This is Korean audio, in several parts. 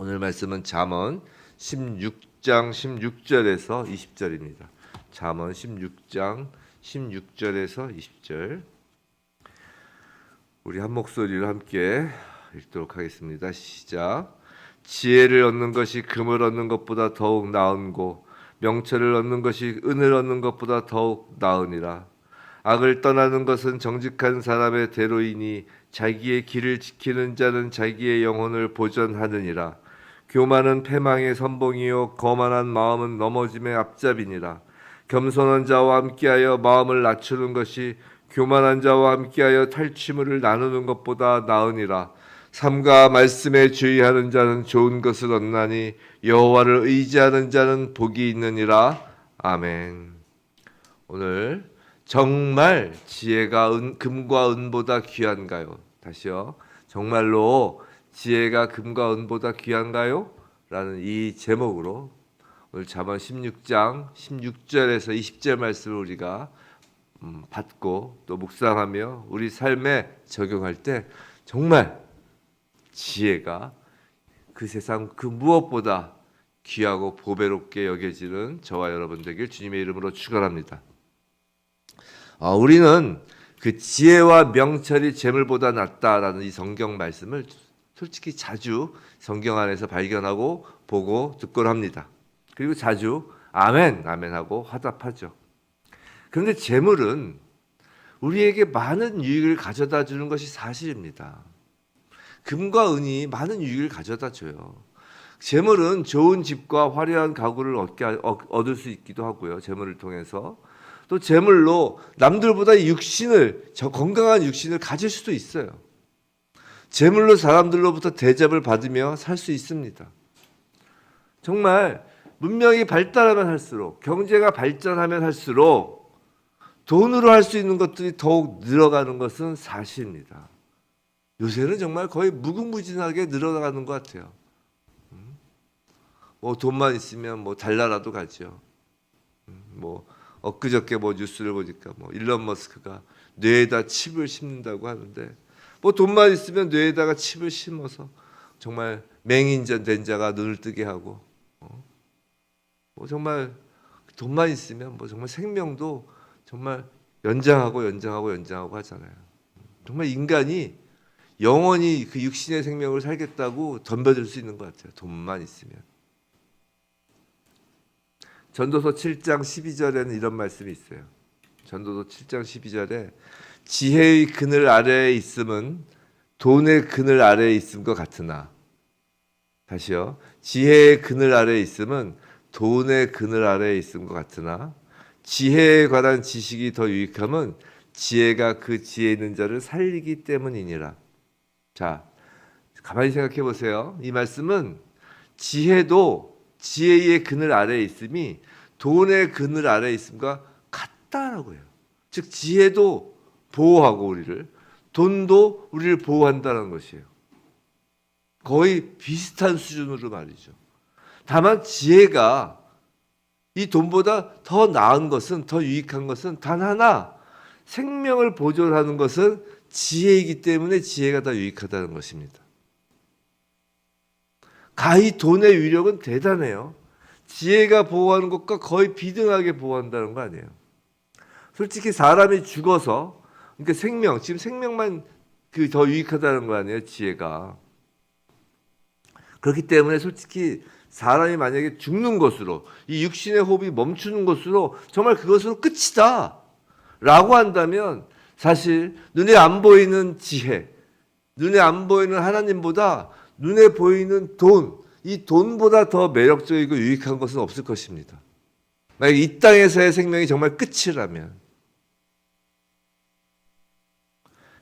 오늘 말씀은 잠언 16장 16절에서 20절입니다. 잠언 16장 16절에서 20절. 우리 한 목소리로 함께 읽도록 하겠습니다. 시작. 지혜를 얻는 것이 금을 얻는 것보다 더욱 나은고 명철을 얻는 것이 은을 얻는 것보다 더욱 나으니라. 악을 떠나는 것은 정직한 사람의 대로이니 자기의 길을 지키는 자는 자기의 영혼을 보전하느니라. 교만은 패망의 선봉이요 거만한 마음은 넘어짐의 앞잡이니라. 겸손한 자와 함께하여 마음을 낮추는 것이 교만한 자와 함께하여 탈취물을 나누는 것보다 나으니라. 삼가 말씀에 주의하는 자는 좋은 것을 얻나니 여호와를 의지하는 자는 복이 있느니라. 아멘. 오늘 정말 지혜가 은, 금과 은보다 귀한가요? 다시요. 정말로 지혜가 금과 은보다 귀한가요? 라는 이 제목으로 오늘 잠언 16장 16절에서 20절 말씀을 우리가 음, 받고 또 묵상하며 우리 삶에 적용할 때 정말 지혜가 그 세상 그 무엇보다 귀하고 보배롭게 여겨지는 저와 여러분 되길 주님의 이름으로 축원합니다. 아, 우리는 그 지혜와 명철이 재물보다 낫다라는 이 성경 말씀을 솔직히 자주 성경 안에서 발견하고 보고 듣곤 합니다. 그리고 자주 아멘 아멘 하고 화답하죠. 그런데 재물은 우리에게 많은 유익을 가져다 주는 것이 사실입니다. 금과 은이 많은 유익을 가져다 줘요. 재물은 좋은 집과 화려한 가구를 얻게 얻을 수 있기도 하고요. 재물을 통해서 또 재물로 남들보다 육신을 저 건강한 육신을 가질 수도 있어요. 재물로 사람들로부터 대접을 받으며 살 수 있습니다. 정말 문명이 발달하면 할수록 경제가 발전하면 할수록 돈으로 할 수 있는 것들이 더욱 늘어가는 것은 사실입니다. 요새는 정말 거의 무궁무진하게 늘어나가는 것 같아요. 음? 뭐 돈만 있으면 뭐 달나라도 가죠. 음, 뭐 엊그저께 뭐 뉴스를 보니까 뭐 일론 머스크가 뇌에다 칩을 심는다고 하는데 뭐 돈만 있으면 뇌에다가 칩을 심어서 정말 맹인전 된 자가 눈을 뜨게 하고 어? 뭐 정말 돈만 있으면 뭐 정말 생명도 정말 연장하고 연장하고 연장하고 하잖아요. 정말 인간이 영원히 그 육신의 생명을 살겠다고 덤벼들 수 있는 것 같아요. 돈만 있으면. 전도서 7장 12절에는 이런 말씀이 있어요. 전도서 7장 12절에 지혜의 그늘 아래에 있음은 돈의 그늘 아래에 있음과 같으나 다시요. 지혜의 그늘 아래에 있음은 돈의 그늘 아래에 있음과 같으나 지혜에 관한 지식이 더 유익함은 지혜가 그 지혜 있는 자를 살리기 때문이니라. 자, 가만히 생각해 보세요. 이 말씀은 지혜도 지혜의 그늘 아래에 있음이 돈의 그늘 아래에 있음과 같다라고 해요. 즉 지혜도 보호하고 우리를 돈도 우리를 보호한다는 것이에요. 거의 비슷한 수준으로 말이죠. 다만 지혜가 이 돈보다 더 나은 것은 더 유익한 것은 단 하나 생명을 보존하는 것은 지혜이기 때문에 지혜가 더 유익하다는 것입니다. 가히 돈의 위력은 대단해요. 지혜가 보호하는 것과 거의 비등하게 보호한다는 거 아니에요. 솔직히 사람이 죽어서 그러니까 생명 지금 생명만 그 더 유익하다는 거 아니에요 지혜가 그렇기 때문에 솔직히 사람이 만약에 죽는 것으로 이 육신의 호흡이 멈추는 것으로 정말 그것으로 끝이다 라고 한다면 사실 눈에 안 보이는 지혜 눈에 안 보이는 하나님보다 눈에 보이는 돈, 이 돈보다 더 매력적이고 유익한 것은 없을 것입니다. 만약 이 땅에서의 생명이 정말 끝이라면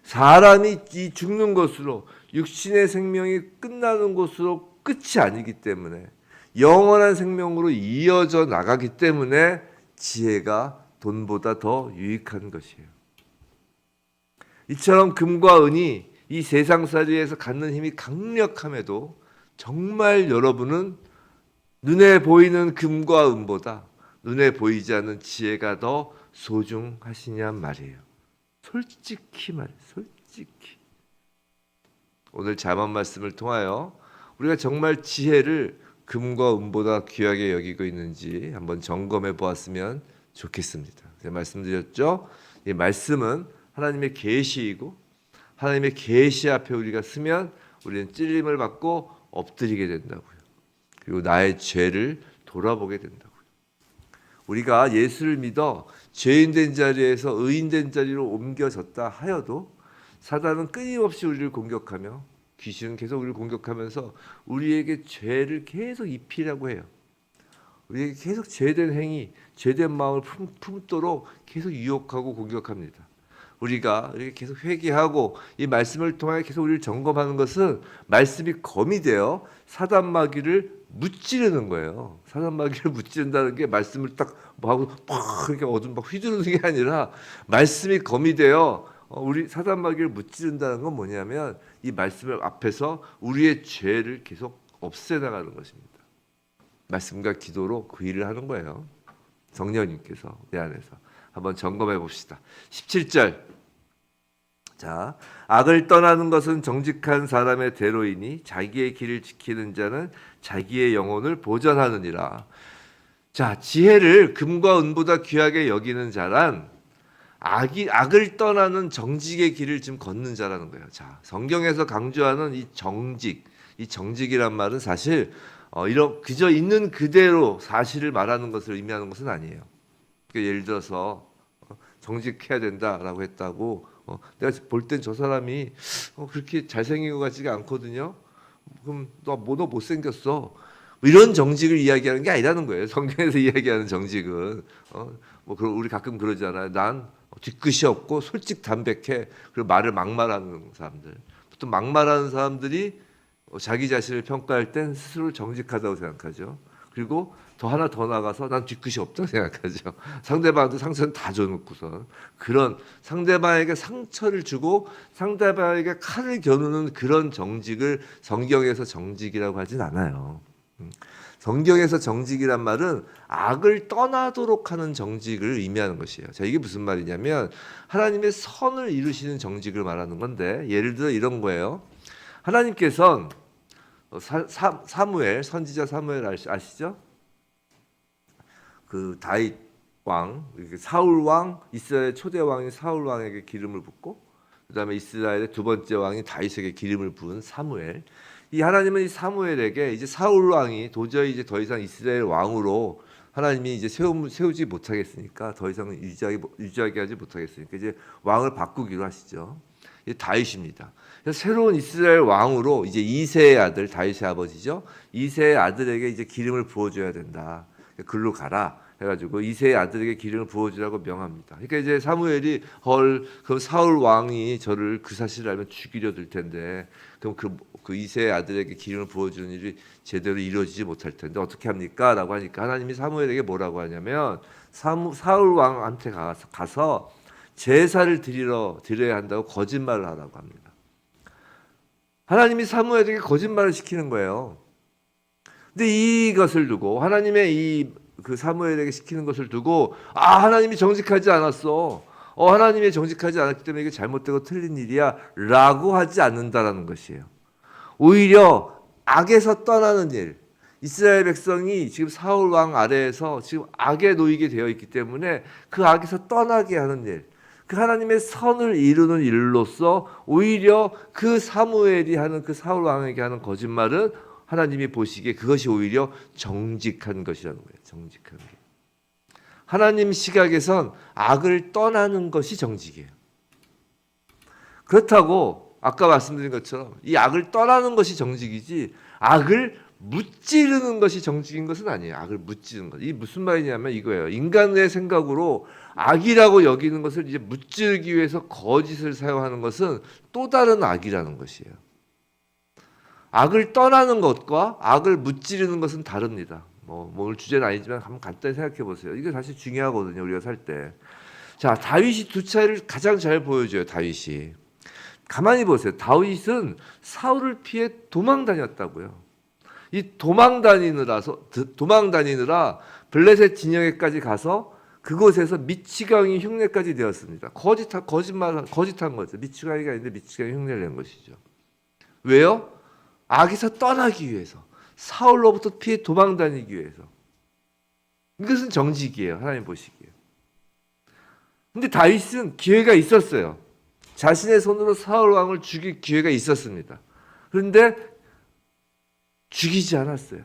사람이 이 죽는 것으로 육신의 생명이 끝나는 것으로 끝이 아니기 때문에 영원한 생명으로 이어져 나가기 때문에 지혜가 돈보다 더 유익한 것이에요. 이처럼 금과 은이 이 세상살이에서 갖는 힘이 강력함에도 정말 여러분은 눈에 보이는 금과 은보다 눈에 보이지 않는 지혜가 더 소중하시냔 말이에요. 솔직히 말해, 솔직히. 오늘 잠언 말씀을 통하여 우리가 정말 지혜를 금과 은보다 귀하게 여기고 있는지 한번 점검해 보았으면 좋겠습니다. 제가 말씀드렸죠. 이 말씀은 하나님의 계시이고 하나님의 계시 앞에 우리가 쓰면 우리는 찔림을 받고 엎드리게 된다고요. 그리고 나의 죄를 돌아보게 된다고요. 우리가 예수를 믿어 죄인 된 자리에서 의인 된 자리로 옮겨졌다 하여도 사단은 끊임없이 우리를 공격하며 귀신은 계속 우리를 공격하면서 우리에게 죄를 계속 입히라고 해요. 우리에게 계속 죄된 행위, 죄된 마음을 품, 품도록 계속 유혹하고 공격합니다. 우리가 이렇게 계속 회개하고 이 말씀을 통하여 계속 우리를 점검하는 것은 말씀이 검이 되어 사단 마귀를 무찌르는 거예요. 사단 마귀를 무찌른다는 게 말씀을 딱 뭐 하고 팍 이렇게 어둠 막 휘두르는 게 아니라 말씀이 검이 되어 어, 우리 사단 마귀를 무찌른다는 건 뭐냐면 이 말씀을 앞에서 우리의 죄를 계속 없애 나가는 것입니다. 말씀과 기도로 그 일을 하는 거예요. 성령님께서 내 안에서 한번 점검해 봅시다. 17절. 자, 악을 떠나는 것은 정직한 사람의 대로이니 자기의 길을 지키는 자는 자기의 영혼을 보전하느니라. 자, 지혜를 금과 은보다 귀하게 여기는 자란 악이 악을 떠나는 정직의 길을 지금 걷는 자라는 거예요. 자, 성경에서 강조하는 이 정직, 이 정직이란 말은 사실 어, 이런 그저 있는 그대로 사실을 말하는 것을 의미하는 것은 아니에요. 그러니까 예를 들어서 어, 정직해야 된다라고 했다고 어, 내가 볼 땐 저 사람이 어, 그렇게 잘생긴 것 같지가 않거든요. 그럼 너뭐너 못생겼어. 뭐 이런 정직을 이야기하는 게 아니라는 거예요. 성경에서 이야기하는 정직은 어, 뭐 그런 우리 가끔 그러잖아요. 난 뒤끝이 없고 솔직 담백해. 그리고 말을 막말하는 사람들. 보통 막말하는 사람들이 어, 자기 자신을 평가할 땐 스스로를 정직하다고 생각하죠. 그리고 더 하나 더 나가서 난 뒤끝이 없다고 생각하죠. 상대방한테 상처는 다 줘놓고서 그런 상대방에게 상처를 주고 상대방에게 칼을 겨누는 그런 정직을 성경에서 정직이라고 하진 않아요. 음. 성경에서 정직이란 말은 악을 떠나도록 하는 정직을 의미하는 것이에요. 자, 이게 무슨 말이냐면 하나님의 선을 이루시는 정직을 말하는 건데 예를 들어 이런 거예요. 하나님께서는 사, 사, 사무엘 선지자 사무엘 아시, 아시죠? 그 다윗 왕, 이렇게 사울 왕, 이스라엘 초대 왕인 사울 왕에게 기름을 붓고 그다음에 이스라엘의 두 번째 왕인 다윗에게 기름을 부은 사무엘. 이 하나님은 이 사무엘에게 이제 사울 왕이 도저히 이제 더 이상 이스라엘 왕으로 하나님이 이제 세우, 세우지 못하겠으니까 더 이상 유지하게 유지하게 하지 못하겠으니까 이제 왕을 바꾸기로 하시죠. 이 다윗입니다. 새로운 이스라엘 왕으로 이제 이세의 아들 다윗의 아버지죠. 이세의 아들에게 이제 기름을 부어줘야 된다. 글로 가라. 해가지고 이세의 아들에게 기름을 부어주라고 명합니다. 그러니까 이제 사무엘이 헐 그럼 사울 왕이 저를 그 사실을 알면 죽이려 들 텐데 그럼 그, 그 이세의 아들에게 기름을 부어주는 일이 제대로 이루어지지 못할 텐데 어떻게 합니까?라고 하니까 하나님이 사무엘에게 뭐라고 하냐면 사무, 사울 왕한테 가서, 가서 제사를 드리러 드려야 한다고 거짓말을 하라고 합니다. 하나님이 사무엘에게 거짓말을 시키는 거예요. 근데 이것을 두고 하나님의 이 그 사무엘에게 시키는 것을 두고 아 하나님이 정직하지 않았어. 어 하나님이 정직하지 않았기 때문에 이게 잘못되고 틀린 일이야라고 하지 않는다라는 것이에요. 오히려 악에서 떠나는 일. 이스라엘 백성이 지금 사울 왕 아래에서 지금 악에 놓이게 되어 있기 때문에 그 악에서 떠나게 하는 일. 그 하나님의 선을 이루는 일로서 오히려 그 사무엘이 하는 그 사울 왕에게 하는 거짓말은 하나님이 보시기에 그것이 오히려 정직한 것이라는 거예요. 정직한 게. 하나님 시각에선 악을 떠나는 것이 정직이에요. 그렇다고 아까 말씀드린 것처럼 이 악을 떠나는 것이 정직이지 악을 무찌르는 것이 정직인 것은 아니에요. 악을 무찌르는 것. 이 무슨 말이냐면 이거예요. 인간의 생각으로 악이라고 여기는 것을 이제 무찌르기 위해서 거짓을 사용하는 것은 또 다른 악이라는 것이에요. 악을 떠나는 것과 악을 무찌르는 것은 다릅니다. 뭐, 뭐 오늘 주제는 아니지만 한번 간단히 생각해 보세요. 이게 사실 중요하거든요. 우리가 살 때. 자, 다윗이 두 차례를 가장 잘 보여줘요. 다윗이. 가만히 보세요. 다윗은 사울을 피해 도망 다녔다고요. 이 도망 다니느라서 도망 다니느라 블레셋 진영에까지 가서 그곳에서 미치광이 흉내까지 되었습니다. 거짓 거짓말 거짓한 거죠. 미치광이가 아닌데 미치광이 흉내를 낸 것이죠. 왜요? 악에서 떠나기 위해서 사울로부터 피해 도망 다니기 위해서 이것은 정직이에요. 하나님 보시기에. 근데 다윗은 기회가 있었어요. 자신의 손으로 사울 왕을 죽일 기회가 있었습니다. 그런데 죽이지 않았어요.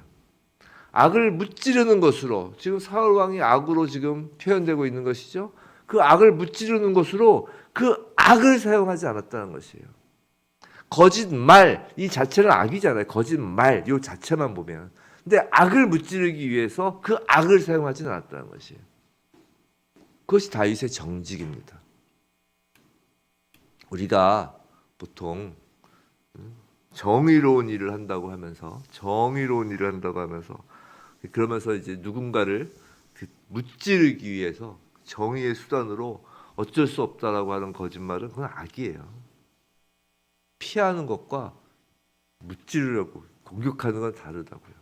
악을 무찌르는 것으로 지금 사울 왕이 악으로 지금 표현되고 있는 것이죠. 그 악을 무찌르는 것으로 그 악을 사용하지 않았다는 것이에요. 거짓말 이 자체는 악이잖아요. 거짓말 이 자체만 보면. 근데 악을 무찌르기 위해서 그 악을 사용하지 않았다는 것이에요. 그것이 다윗의 정직입니다. 우리가 보통 정의로운 일을 한다고 하면서 정의로운 일을 한다고 하면서 그러면서 이제 누군가를 그 무찌르기 위해서 정의의 수단으로 어쩔 수 없다라고 하는 거짓말은 그건 악이에요. 피하는 것과 무찌르려고 공격하는 건 다르다고요.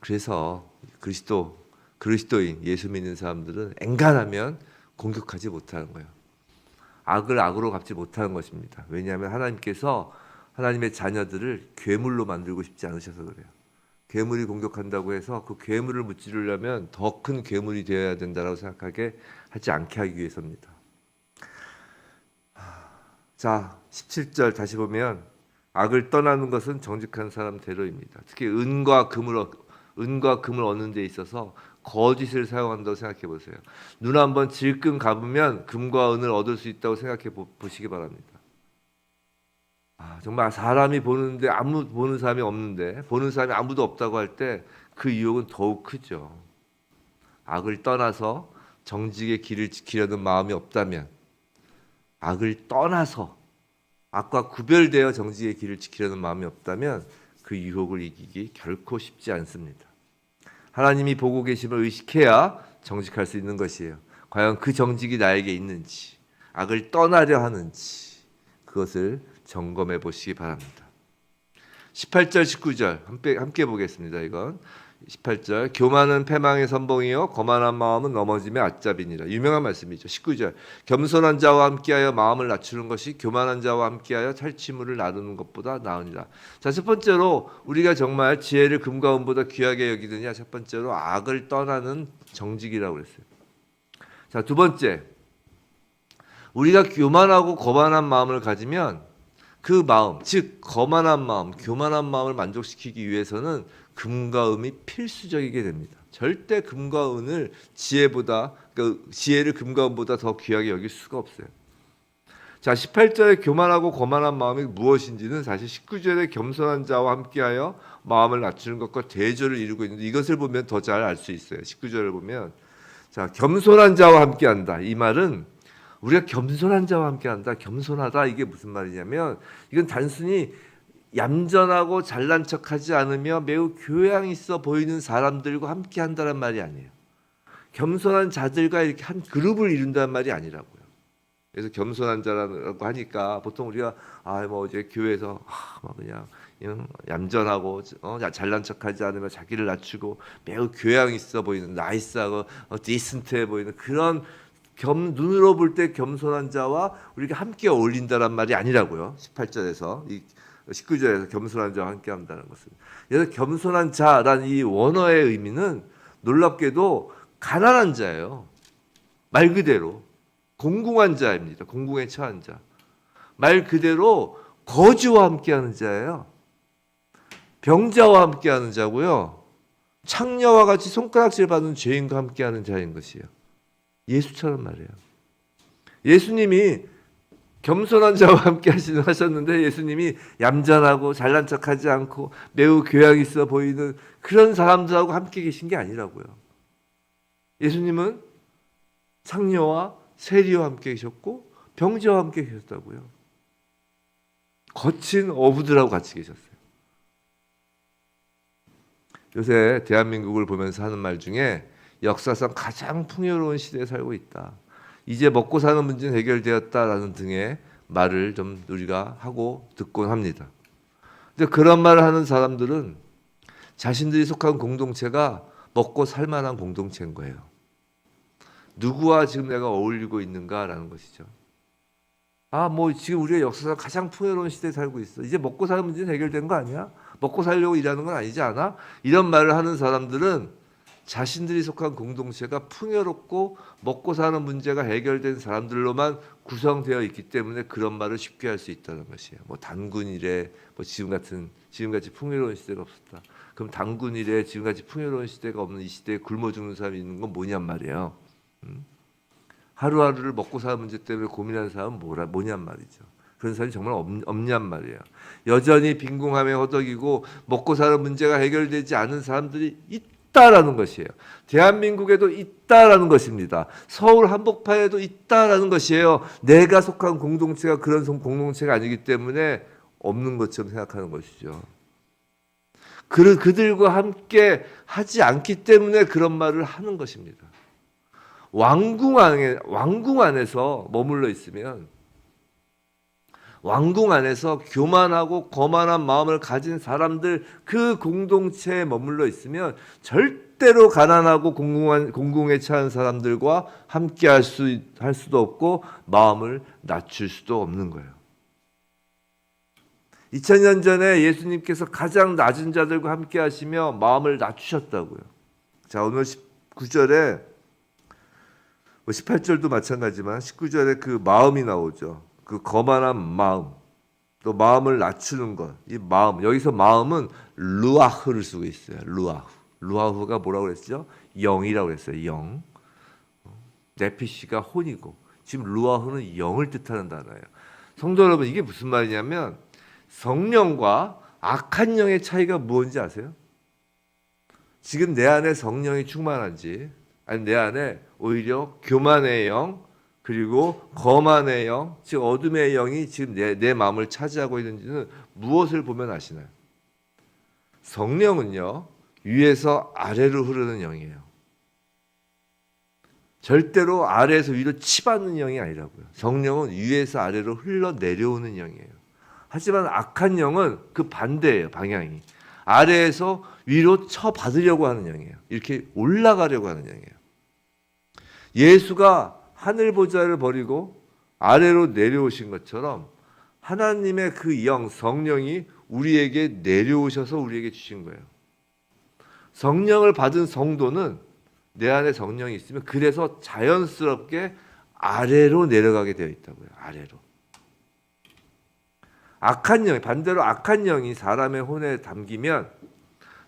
그래서 그리스도 그리스도인 예수 믿는 사람들은 엔간하면 공격하지 못하는 거예요. 악을 악으로 갚지 못하는 것입니다. 왜냐하면 하나님께서 하나님의 자녀들을 괴물로 만들고 싶지 않으셔서 그래요. 괴물이 공격한다고 해서 그 괴물을 무찌르려면 더 큰 괴물이 되어야 된다고 생각하게 하지 않게 하기 위해서입니다. 자, 17절 다시 보면 악을 떠나는 것은 정직한 사람 대로입니다. 특히 은과 금을 얻- 은과 금을 얻는 데 있어서 거짓을 사용한다고 생각해 보세요. 눈 한번 질끈 감으면 금과 은을 얻을 수 있다고 생각해 보, 보시기 바랍니다. 아, 정말 사람이 보는데 아무 보는 사람이 없는데 보는 사람이 아무도 없다고 할 때 그 유혹은 더욱 크죠. 악을 떠나서 정직의 길을 지키려는 마음이 없다면 악을 떠나서 악과 구별되어 정직의 길을 지키려는 마음이 없다면 그 유혹을 이기기 결코 쉽지 않습니다. 하나님이 보고 계심을 의식해야 정직할 수 있는 것이에요. 과연 그 정직이 나에게 있는지, 악을 떠나려 하는지 그것을 점검해 보시기 바랍니다. 18절 19절 함께 함께 보겠습니다. 이건 18절 교만은 패망의 선봉이요 거만한 마음은 넘어짐의 앞잡이니라 유명한 말씀이죠. 19절 겸손한 자와 함께하여 마음을 낮추는 것이 교만한 자와 함께하여 탈취물을 나누는 것보다 나으니라. 자, 첫 번째로 우리가 정말 지혜를 금과 은보다 귀하게 여기느냐 첫 번째로 악을 떠나는 정직이라고 그랬어요. 자, 두 번째 우리가 교만하고 거만한 마음을 가지면 그 마음, 즉 거만한 마음, 교만한 마음을 만족시키기 위해서는 금과 은이 필수적이게 됩니다. 절대 금과 은을 지혜보다 그 지혜를 금과 은보다 더 귀하게 여길 수가 없어요. 자, 18절에 교만하고 거만한 마음이 무엇인지는 사실 19절에 겸손한 자와 함께하여 마음을 낮추는 것과 대조를 이루고 있는데 이것을 보면 더 잘 알 수 있어요. 19절을 보면 자, 겸손한 자와 함께한다. 이 말은 우리가 겸손한 자와 함께 한다. 겸손하다 이게 무슨 말이냐면 이건 단순히 얌전하고 잘난 척하지 않으며 매우 교양 있어 보이는 사람들과 함께 한다는 말이 아니에요. 겸손한 자들과 이렇게 한 그룹을 이룬다는 말이 아니라고요. 그래서 겸손한 자라고 하니까 보통 우리가 아뭐 이제 교회에서 아, 뭐 그냥 얌전하고 어, 잘난 척하지 않으며 자기를 낮추고 매우 교양 있어 보이는 나이스하고 어, 디센트해 보이는 그런 겸 눈으로 볼 때 겸손한 자와 우리가 함께 어울린다란 말이 아니라고요. 18절에서 이 19절에서 겸손한 자와 함께 한다는 것은. 그래서 겸손한 자라는 이 원어의 의미는 놀랍게도 가난한 자예요. 말 그대로 공공한 자입니다. 공공에 처한 자. 말 그대로 거지와 함께하는 자예요. 병자와 함께하는 자고요. 창녀와 같이 손가락질 받는 죄인과 함께하는 자인 것이에요. 예수처럼 말이에요. 예수님이 겸손한 자와 함께 하셨는데 예수님이 얌전하고 잘난 척하지 않고 매우 교양 있어 보이는 그런 사람들하고 함께 계신 게 아니라고요. 예수님은 창녀와 세리와 함께 계셨고 병자와 함께 계셨다고요. 거친 어부들하고 같이 계셨어요. 요새 대한민국을 보면서 하는 말 중에 역사상 가장 풍요로운 시대에 살고 있다. 이제 먹고 사는 문제는 해결되었다라는 등의 말을 좀 우리가 하고 듣곤 합니다. 근데 그런 말을 하는 사람들은 자신들이 속한 공동체가 먹고 살 만한 공동체인 거예요. 누구와 지금 내가 어울리고 있는가라는 것이죠. 아, 뭐 지금 우리가 역사상 가장 풍요로운 시대에 살고 있어. 이제 먹고 사는 문제는 해결된 거 아니야? 먹고 살려고 일하는 건 아니지 않아? 이런 말을 하는 사람들은 자신들이 속한 공동체가 풍요롭고 먹고 사는 문제가 해결된 사람들로만 구성되어 있기 때문에 그런 말을 쉽게 할 수 있다는 것이에요. 뭐 단군이래, 뭐 지금 같은 지금같이 풍요로운 시대가 없었다. 그럼 단군이래, 지금같이 풍요로운 시대가 없는 이 시대에 굶어 죽는 사람이 있는 건 뭐냔 말이에요. 음? 하루하루를 먹고 사는 문제 때문에 고민하는 사람은 뭐라 뭐냔 말이죠. 그런 사람이 정말 없, 없냔 말이에요. 여전히 빈궁함에 허덕이고 먹고 사는 문제가 해결되지 않은 사람들이 있 다라는 것이에요. 대한민국에도 있다라는 것입니다. 서울 한복판에도 있다라는 것이에요. 내가 속한 공동체가 그런 성- 공동체가 아니기 때문에 없는 것처럼 생각하는 것이죠. 그 그들과 함께 하지 않기 때문에 그런 말을 하는 것입니다. 왕궁 안에 왕궁 안에서 머물러 있으면 왕궁 안에서 교만하고 거만한 마음을 가진 사람들 그 공동체에 머물러 있으면 절대로 가난하고 공공한 공공에 처한 사람들과 함께 할 수 할 수도 없고 마음을 낮출 수도 없는 거예요. 2000년 전에 예수님께서 가장 낮은 자들과 함께 하시며 마음을 낮추셨다고요. 자, 오늘 19절에 뭐 18절도 마찬가지지만 19절에 그 마음이 나오죠. 그 거만한 마음. 또 마음을 낮추는 것. 이 마음. 여기서 마음은 루아흐를 쓰고 있어요. 루아흐. 루아흐가 뭐라고 그랬죠? 영이라고 그랬어요. 영. 네피시가 혼이고 지금 루아흐는 영을 뜻하는 단어예요. 성도 여러분 이게 무슨 말이냐면 성령과 악한 영의 차이가 무엇인지 아세요? 지금 내 안에 성령이 충만한지 아니 내 안에 오히려 교만의 영 그리고 거만의 영, 즉 어둠의 영이 지금 내, 내 마음을 차지하고 있는지는 무엇을 보면 아시나요? 성령은요 위에서 아래로 흐르는 영이에요. 절대로 아래에서 위로 치받는 영이 아니라고요. 성령은 위에서 아래로 흘러 내려오는 영이에요. 하지만 악한 영은 그 반대예요, 방향이. 아래에서 위로 쳐 받으려고 하는 영이에요. 이렇게 올라가려고 하는 영이에요. 예수가 하늘 보좌를 버리고 아래로 내려오신 것처럼 하나님의 그 영, 성령이 우리에게 내려오셔서 우리에게 주신 거예요. 성령을 받은 성도는 내 안에 성령이 있으면 그래서 자연스럽게 아래로 내려가게 되어 있다고요. 아래로. 악한 영, 반대로 악한 영이 사람의 혼에 담기면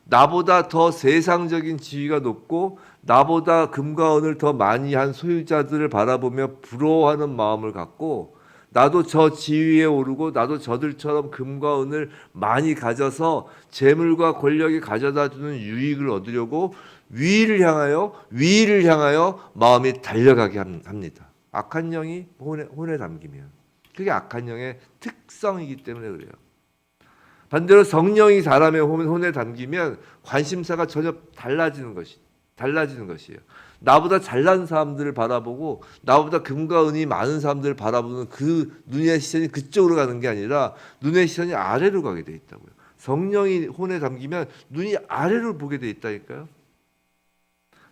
나보다 더 세상적인 지위가 높고 나보다 금과 은을 더 많이 한 소유자들을 바라보며 부러워하는 마음을 갖고 나도 저 지위에 오르고 나도 저들처럼 금과 은을 많이 가져서 재물과 권력이 가져다 주는 유익을 얻으려고 위를 향하여 위를 향하여 마음이 달려가게 함- 합니다. 악한 영이 혼에, 혼에 담기면 그게 악한 영의 특성이기 때문에 그래요. 반대로 성령이 사람의 혼- 혼에 담기면 관심사가 전혀 달라지는 것이 달라지는 것이에요. 나보다 잘난 사람들을 바라보고 나보다 금과 은이 많은 사람들을 바라보는 그 눈의 시선이 그쪽으로 가는 게 아니라 눈의 시선이 아래로 가게 돼 있다고요. 성령이 혼에 담기면 눈이 아래로 보게 돼 있다니까요.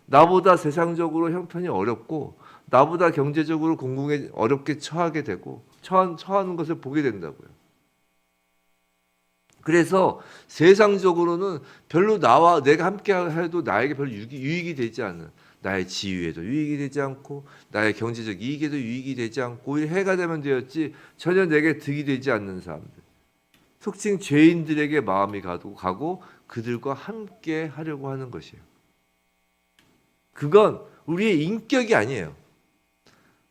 나보다 세상적으로 형편이 어렵고 나보다 경제적으로 공공에 어렵게 처하게 되고 처한, 처하는 것을 보게 된다고요. 그래서 세상적으로는 별로 나와 내가 함께 해도 나에게 별로 유익이, 되지 않는 나의 지위에도 유익이 되지 않고 나의 경제적 이익에도 유익이 되지 않고 해가 되면 되었지 전혀 내게 득이 되지 않는 사람들 속칭 죄인들에게 마음이 가고 그들과 함께 하려고 하는 것이에요. 그건 우리의 인격이 아니에요.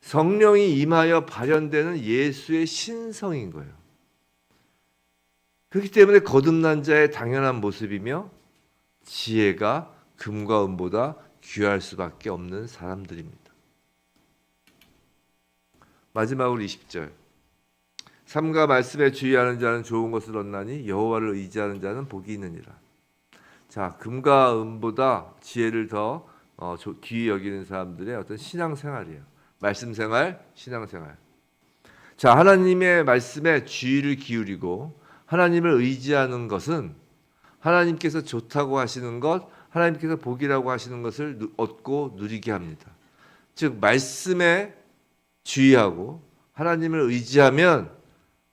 성령이 임하여 발현되는 예수의 신성인 거예요. 그렇기 때문에 거듭난 자의 당연한 모습이며 지혜가 금과 은보다 귀할 수밖에 없는 사람들입니다. 마지막으로 20절. 삼가 말씀에 주의하는 자는 좋은 것을 얻나니 여호와를 의지하는 자는 복이 있느니라. 자, 금과 은보다 지혜를 더 어, 조- 귀히 여기는 사람들의 어떤 신앙 생활이에요. 말씀 생활, 신앙 생활. 자, 하나님의 말씀에 주의를 기울이고 하나님을 의지하는 것은 하나님께서 좋다고 하시는 것, 하나님께서 복이라고 하시는 것을 누- 얻고 누리게 합니다. 즉 말씀에 주의하고 하나님을 의지하면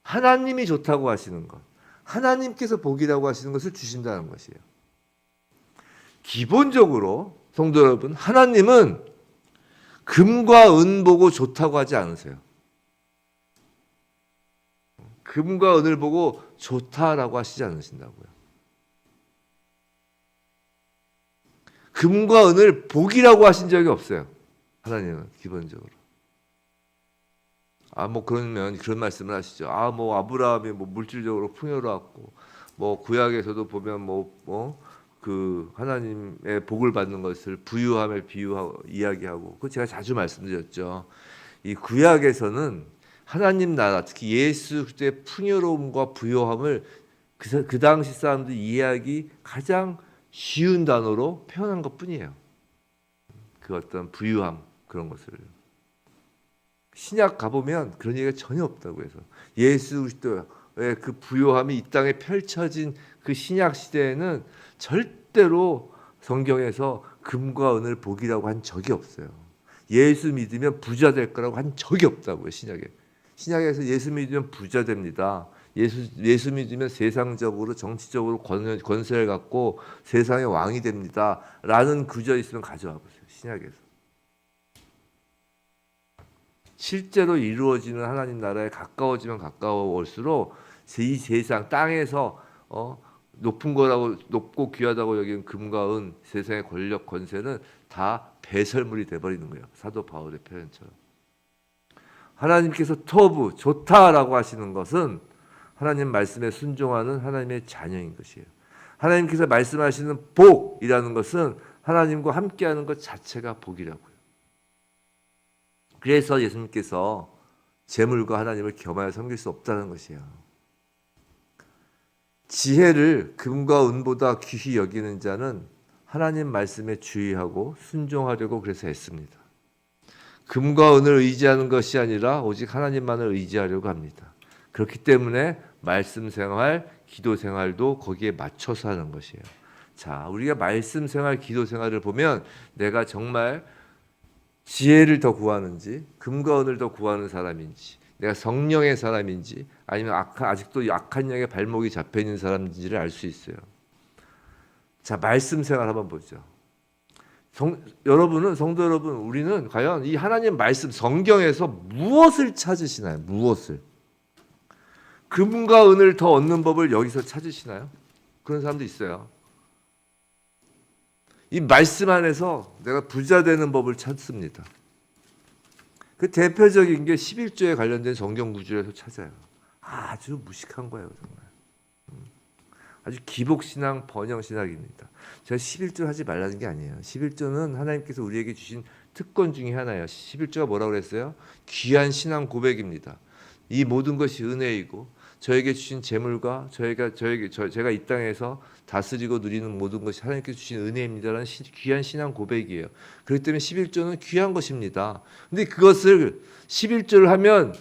하나님이 좋다고 하시는 것, 하나님께서 복이라고 하시는 것을 주신다는 것이에요. 기본적으로 성도 여러분, 하나님은 금과 은 보고 좋다고 하지 않으세요. 금과 은을 보고 좋다라고 하시지 않으신다고요. 금과 은을 복이라고 하신 적이 없어요. 하나님은 기본적으로. 아 뭐 그러면 그런 말씀을 하시죠. 아 뭐 아브라함이 뭐 물질적으로 풍요로웠고 뭐 구약에서도 보면 뭐 뭐 그 하나님의 복을 받는 것을 부유함을 비유하고 이야기하고 그 제가 자주 말씀드렸죠. 이 구약에서는 하나님 나라 특히 예수 그리스도의 풍요로움과 부요함을 그, 사- 그 당시 사람들이 이해하기 가장 쉬운 단어로 표현한 것뿐이에요. 그 어떤 부유함 그런 것을 신약 가보면 그런 얘기가 전혀 없다고 해서 예수 그리스도의 그 부요함이 이 땅에 펼쳐진 그 신약 시대에는 절대로 성경에서 금과 은을 복이라고 한 적이 없어요. 예수 믿으면 부자 될 거라고 한 적이 없다고요 신약에. 신약에서 예수 믿으면 부자 됩니다. 예수 예수 믿으면 세상적으로 정치적으로 권, 권세를 갖고 세상의 왕이 됩니다.라는 구절 있으면 가져와 보세요. 신약에서. 실제로 이루어지는 하나님 나라에 가까워지면 가까워올수록 이 세상 땅에서 어, 높은 거라고 높고 귀하다고 여기는 금과 은 세상의 권력 권세는 다 배설물이 돼 버리는 거예요. 사도 바울의 표현처럼. 하나님께서 토부 좋다라고 하시는 것은 하나님 말씀에 순종하는 하나님의 자녀인 것이에요. 하나님께서 말씀하시는 복이라는 것은 하나님과 함께하는 것 자체가 복이라고요. 그래서 예수님께서 재물과 하나님을 겸하여 섬길 수 없다는 것이에요. 지혜를 금과 은보다 귀히 여기는 자는 하나님 말씀에 주의하고 순종하려고 그래서 했습니다. 금과 은을 의지하는 것이 아니라 오직 하나님만을 의지하려고 합니다. 그렇기 때문에 말씀 생활, 기도 생활도 거기에 맞춰서 하는 것이에요. 자, 우리가 말씀 생활, 기도 생활을 보면 내가 정말 지혜를 더 구하는지, 금과 은을 더 구하는 사람인지, 내가 성령의 사람인지, 아니면 악한, 아직도 약한 영의 발목이 잡혀 있는 사람인지를 알 수 있어요. 자, 말씀 생활 한번 보죠. 성, 여러분은 성도 여러분, 우리는 과연 이 하나님 말씀 성경에서 무엇을 찾으시나요? 무엇을? 금과 은을 더 얻는 법을 여기서 찾으시나요? 그런 사람도 있어요. 이 말씀 안에서 내가 부자 되는 법을 찾습니다. 그 대표적인 게 11조에 관련된 성경 구절에서 찾아요. 아주 무식한 거예요, 정말. 음. 아주 기복신앙, 번영신학입니다. 제가 11조 하지 말라는 게 아니에요. 11조는 하나님께서 우리에게 주신 특권 중에 하나예요. 11조가 뭐라고 그랬어요? 귀한 신앙 고백입니다. 이 모든 것이 은혜이고 저에게 주신 재물과 저희가 저에게 저, 제가 이 땅에서 다스리고 누리는 모든 것이 하나님께서 주신 은혜입니다라는 시, 귀한 신앙 고백이에요. 그렇기 때문에 11조는 귀한 것입니다. 근데 그것을 11조를 하면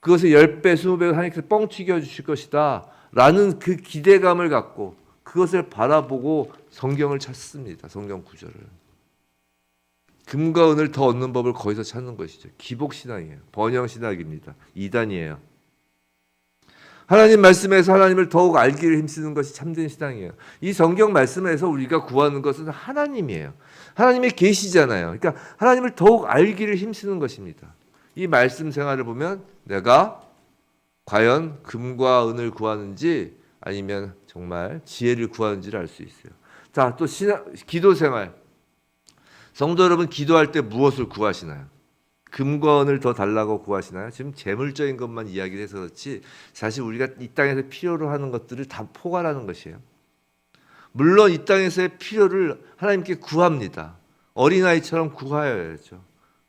그것을 10배, 20배 하나님께서 뻥 튀겨 주실 것이다. 라는 그 기대감을 갖고 그것을 바라보고 성경을 찾습니다. 성경 구절을. 금과 은을 더 얻는 법을 거기서 찾는 것이죠. 기복 신앙이에요. 번영 신학입니다. 이단이에요. 하나님 말씀에서 하나님을 더욱 알기를 힘쓰는 것이 참된 신앙이에요. 이 성경 말씀에서 우리가 구하는 것은 하나님이에요. 하나님의 계시잖아요. 그러니까 하나님을 더욱 알기를 힘쓰는 것입니다. 이 말씀 생활을 보면 내가 과연 금과 은을 구하는지 아니면 정말 지혜를 구하는지를 알 수 있어요. 자, 또 신앙, 기도 생활. 성도 여러분 기도할 때 무엇을 구하시나요? 금과 은을 더 달라고 구하시나요? 지금 재물적인 것만 이야기를 해서 그렇지 사실 우리가 이 땅에서 필요로 하는 것들을 다 포괄하는 것이에요. 물론 이 땅에서의 필요를 하나님께 구합니다. 어린아이처럼 구하여야죠.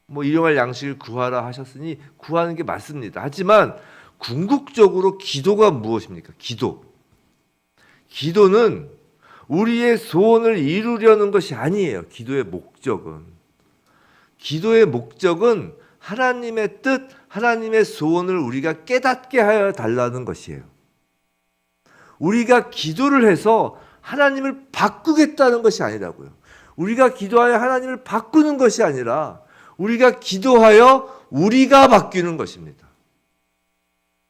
뭐 일용할 양식을 구하라 하셨으니 구하는 게 맞습니다. 하지만 궁극적으로 기도가 무엇입니까? 기도. 기도는 우리의 소원을 이루려는 것이 아니에요. 기도의 목적은. 기도의 목적은 하나님의 뜻, 하나님의 소원을 우리가 깨닫게 하여 달라는 것이에요. 우리가 기도를 해서 하나님을 바꾸겠다는 것이 아니라고요. 우리가 기도하여 하나님을 바꾸는 것이 아니라 우리가 기도하여 우리가 바뀌는 것입니다.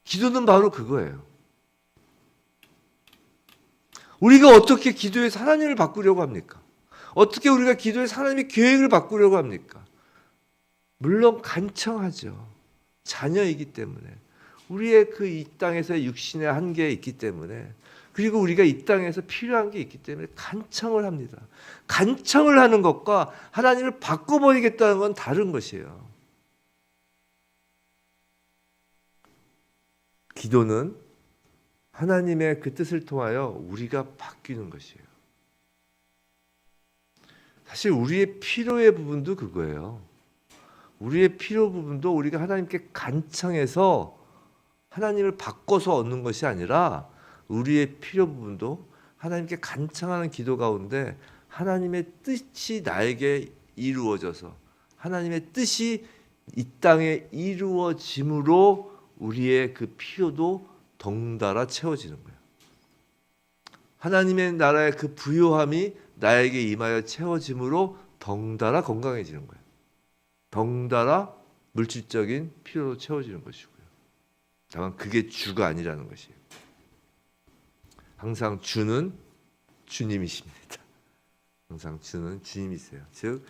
기도는 바로 그거예요. 우리가 어떻게 기도해서 하나님을 바꾸려고 합니까? 어떻게 우리가 기도해서 하나님의 계획을 바꾸려고 합니까? 물론 간청하죠. 자녀이기 때문에. 우리의 그 이 땅에서의 육신의 한계에 있기 때문에 그리고 우리가 이 땅에서 필요한 게 있기 때문에 간청을 합니다. 간청을 하는 것과 하나님을 바꿔버리겠다는 건 다른 것이에요. 기도는 하나님의 그 뜻을 통하여 우리가 바뀌는 것이에요. 사실 우리의 필요의 부분도 그거예요. 우리의 필요 부분도 우리가 하나님께 간청해서 하나님을 바꿔서 얻는 것이 아니라 우리의 필요 부분도 하나님께 간청하는 기도 가운데 하나님의 뜻이 나에게 이루어져서 하나님의 뜻이 이 땅에 이루어짐으로 우리의 그 필요도 덩달아 채워지는 거예요. 하나님의 나라의 그 부요함이 나에게 임하여 채워짐으로 덩달아 건강해지는 거예요. 덩달아 물질적인 필요도 채워지는 것이고요. 다만 그게 주가 아니라는 것이에요. 항상 주는 주님이십니다. 항상 주는 주님이세요. 즉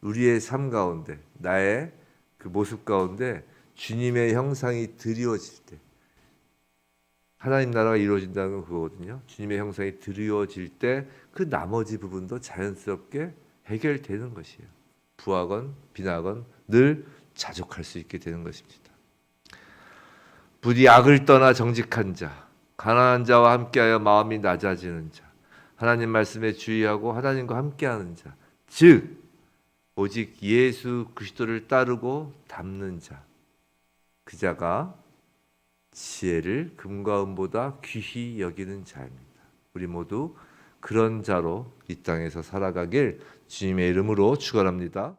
우리의 삶 가운데 나의 그 모습 가운데 주님의 형상이 드리워질 때 하나님 나라가 이루어진다는 건 그거거든요. 주님의 형상이 드리워질 때 그 나머지 부분도 자연스럽게 해결되는 것이에요. 부하건 비나건 늘 자족할 수 있게 되는 것입니다. 부디 악을 떠나 정직한 자, 가난한 자와 함께하여 마음이 낮아지는 자, 하나님 말씀에 주의하고 하나님과 함께하는 자, 즉 오직 예수 그리스도를 따르고 담는 자, 그 자가 지혜를 금과 은보다 귀히 여기는 자입니다. 우리 모두 그런 자로 이 땅에서 살아가길 주님의 이름으로 축원합니다.